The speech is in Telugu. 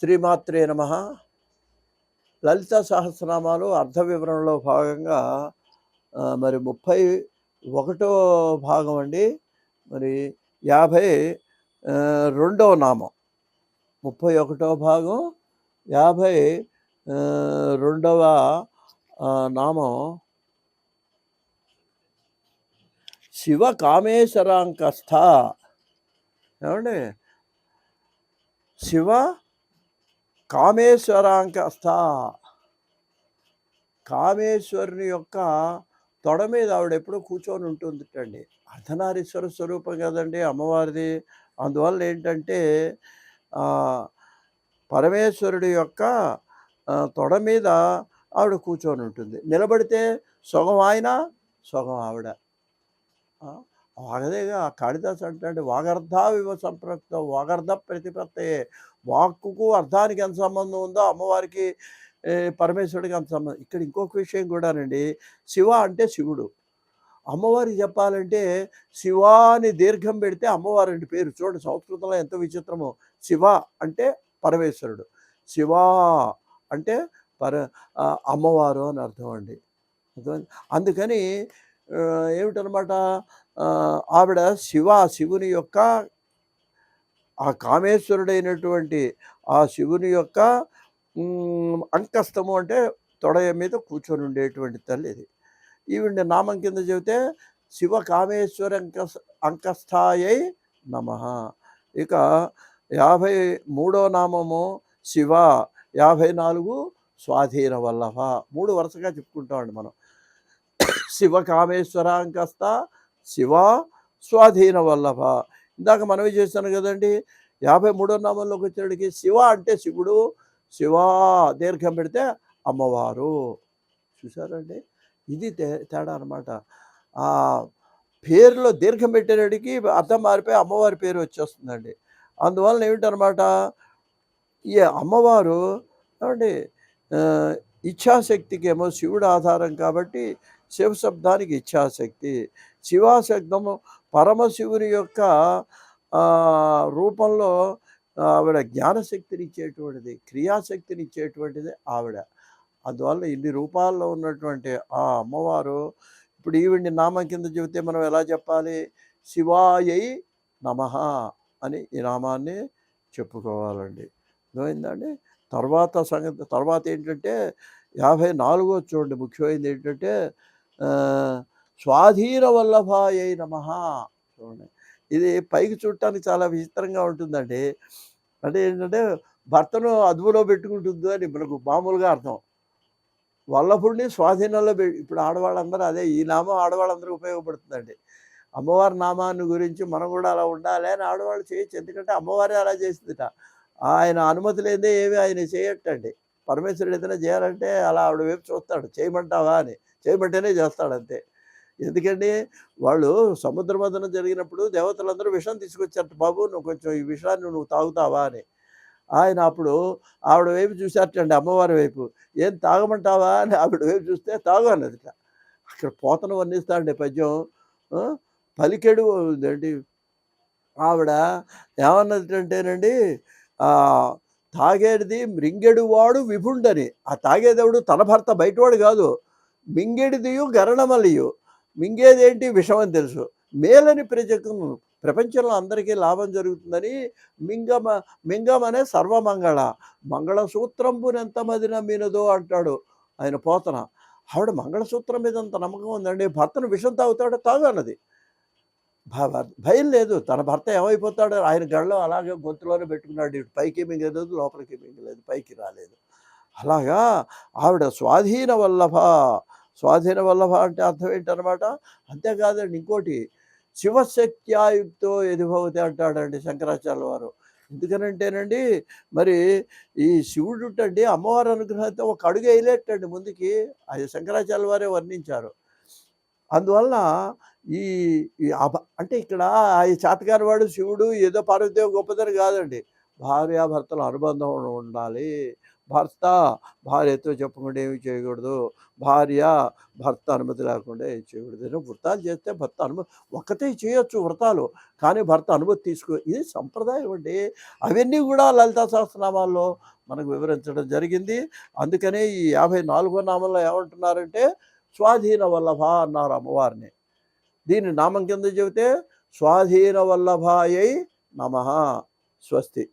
శ్రీమాత్రే నమ. లలిత సహస్రనామాలు అర్ధ వివరణలో భాగంగా మరి ముప్పై ఒకటో భాగం అండి. మరి యాభై రెండవ నామం. ముప్పై ఒకటో భాగం యాభై రెండవ నామం శివ కామేశ్వరాంకస్థ ఏమండి? శివ కామేశ్వరాంకస్థ కామేశ్వరుని యొక్క తొడ మీద ఆవిడ ఎప్పుడూ కూర్చొని ఉంటుందిటండి. అర్ధనారీశ్వర స్వరూపం కదండి అమ్మవారిది. అందువల్ల ఏంటంటే పరమేశ్వరుడి యొక్క తొడ మీద ఆవిడ కూర్చొని ఉంటుంది. నిలబడితే సొగం ఆయన సొగం ఆవిడ. అదేగా కాళిదాసు కాళిదాస్ అంటే వాగర్ధ సంప్రక్తం వాగర్ధ ప్రతిపత్తే వాక్కుకు అర్థానికి ఎంత సంబంధం ఉందో అమ్మవారికి పరమేశ్వరుడికి అంత సంబంధం. ఇక్కడ ఇంకొక విషయం కూడానండి శివ అంటే శివుడు. అమ్మవారి చెప్పాలంటే శివాని దీర్ఘం పెడితే అమ్మవారి అంటే పేరు. చూడండి సంస్కృతంలో ఎంత విచిత్రమో శివ అంటే పరమేశ్వరుడు. శివ అంటే పర అమ్మవారు అని అర్థం అండి. అందుకని ఏమిటనమాట? ఆవిడ శివ శివుని యొక్క ఆ కామేశ్వరుడైనటువంటి ఆ శివుని యొక్క అంకస్తము అంటే తొడయ మీద కూర్చొని ఉండేటువంటి తల్లి ఇది. ఈవిడ నామం కింద చెబితే శివ కామేశ్వర అంక అంకస్థాయై నమ. ఇక యాభై మూడో నామము శివ యాభై నాలుగు స్వాధీన వల్లభ మూడు వరుసగా చెప్పుకుంటామండి మనం. శివ కామేశ్వర శివ స్వాధీన వల్లభ. ఇందాక మనవి చేశాను కదండి యాభై మూడో నామంలోకి వచ్చేటికి శివ అంటే శివుడు శివ దీర్ఘం పెడితే అమ్మవారు. చూసారండి ఇది తే తేడా అనమాట ఆ పేరులో దీర్ఘం పెట్టేటికి అర్థం మారిపోయి అమ్మవారి పేరు వచ్చేస్తుందండి. అందువలన ఏమిటనమాట ఈ అమ్మవారు ఏమండి ఇచ్ఛాశక్తికి ఏమో శివుడు ఆధారం కాబట్టి శివ శబ్దానికి ఇచ్ఛాశక్తి. శివాశబ్దము పరమశివుని యొక్క రూపంలో ఆవిడ జ్ఞానశక్తిని ఇచ్చేటువంటిది క్రియాశక్తిని ఇచ్చేటువంటిది ఆవిడ. అందువల్ల ఇన్ని రూపాల్లో ఉన్నటువంటి ఆ అమ్మవారు ఇప్పుడు ఈవిడ్ని నామం కింద చెబితే మనం ఎలా చెప్పాలి? శివాయై నమ అని ఈ నామాన్ని చెప్పుకోవాలండి. అర్థమైందండి? తర్వాత సంగతి తర్వాత ఏంటంటే యాభై నాలుగో చూడండి ముఖ్యమైనది ఏంటంటే స్వాధీన వల్లభాయై నమ. చూడండి. ఇది పైకి చూడటానికి చాలా విచిత్రంగా ఉంటుందండి. అంటే ఏంటంటే భర్తను అదుపులో పెట్టుకుంటుంది అని మనకు మామూలుగా అర్థం. వల్లభుడిని స్వాధీనంలో ఇప్పుడు ఆడవాళ్ళందరూ అదే ఈ నామం ఆడవాళ్ళందరూ ఉపయోగపడుతుందండి. అమ్మవారి నామాన్ని గురించి మనం కూడా అలా ఉండాలి అని ఆడవాళ్ళు చేయొచ్చు. ఎందుకంటే అమ్మవారే అలా చేసిందిట ఆయన అనుమతి లేదే ఏమి ఆయన చేయట్టండి పరమేశ్వరుడు ఏదైనా చేయాలంటే అలా ఆవిడ వైపు చూస్తాడు. చేయమంటావా అని. చేయబట్టేనే చేస్తాడు అంతే ఎందుకండి వాళ్ళు సముద్ర మదనం జరిగినప్పుడు దేవతలందరూ విషం తీసుకొచ్చారట బాబు నువ్వు కొంచెం ఈ విషయాన్ని నువ్వు తాగుతావా? అని. ఆయన అప్పుడు ఆవిడ వైపు చూశారటండి అమ్మవారి వైపు. ఏం తాగమంటావా? అని ఆవిడ వైపు చూస్తే తాగు అన్నదిట. అక్కడ పోతను వర్ణిస్తాండి పద్యం. పలికెడు ఏంటి ఆవిడ ఏమన్నదంటేనండి తాగేది మృంగెడు వాడు విభుండని. ఆ తాగేదేవుడు? తన భర్త బయటవాడు కాదు. మింగేడిదియు గరణమలియు. మింగేదేంటి విషమని తెలుసు. మేలని ప్రజకు ప్రపంచంలో అందరికీ లాభం జరుగుతుందని మింగమ మింగమనే సర్వమంగళ. మంగళసూత్రంపునెంత మది నమ్మినదో అంటాడు ఆయన పోతన. ఆవిడ మంగళసూత్రం మీద అంత నమ్మకం ఉందండి. భర్తను విషం తాగుతాడో తాగు అన్నది. భ- భయం లేదు. తన భర్త ఏమైపోతాడో? ఆయన గడలో అలాగే గొంతులోనే పెట్టుకున్నాడు. ఇటు పైకి మింగలేదు లోపలికి మింగలేదు పైకి రాలేదు. అలాగా ఆవిడ స్వాధీన వల్లభ. స్వాధీన వల్లభ అంటే అర్థం ఏంటనమాట అంతేకాదండి ఇంకోటి శివశక్త్యాయుక్తో ఎదిభవతి అంటాడండి శంకరాచార్య వారు ఎందుకనంటేనండి మరి ఈ శివుడు అండి అమ్మవారి అనుగ్రహంతో ఒక అడుగు వేయలేటండి ముందుకి. అది శంకరాచార్య వారే వర్ణించారు. అందువల్ల ఈ అంటే ఇక్కడ ఆ చేతగాని వాడు శివుడు ఏదో పార్వదేవి గొప్పదని కాదండి. భార్యాభర్తల అనుబంధం ఉండాలి. భర్త భార్యతో చెప్పకుండా ఏమి చేయకూడదు. భార్య భర్త అనుమతి లేకుండా ఏమి చేయకూడదు. ఏదైనా చేస్తే భర్త అనుమతి ఒక్కతే చేయొచ్చు వ్రతాలు కానీ భర్త అనుమతి తీసుకో ఇది సంప్రదాయం అండి. అవన్నీ కూడా లలితా సహస్రనామాల్లో మనకు వివరించడం జరిగింది. అందుకనే ఈ యాభై నాలుగో నామంలో ఏమంటున్నారంటే స్వాధీన వల్లభ అన్నారు అమ్మవారిని. దీని నామం కింద చెబితే స్వాధీన వల్లభాయై నమ. స్వస్తి.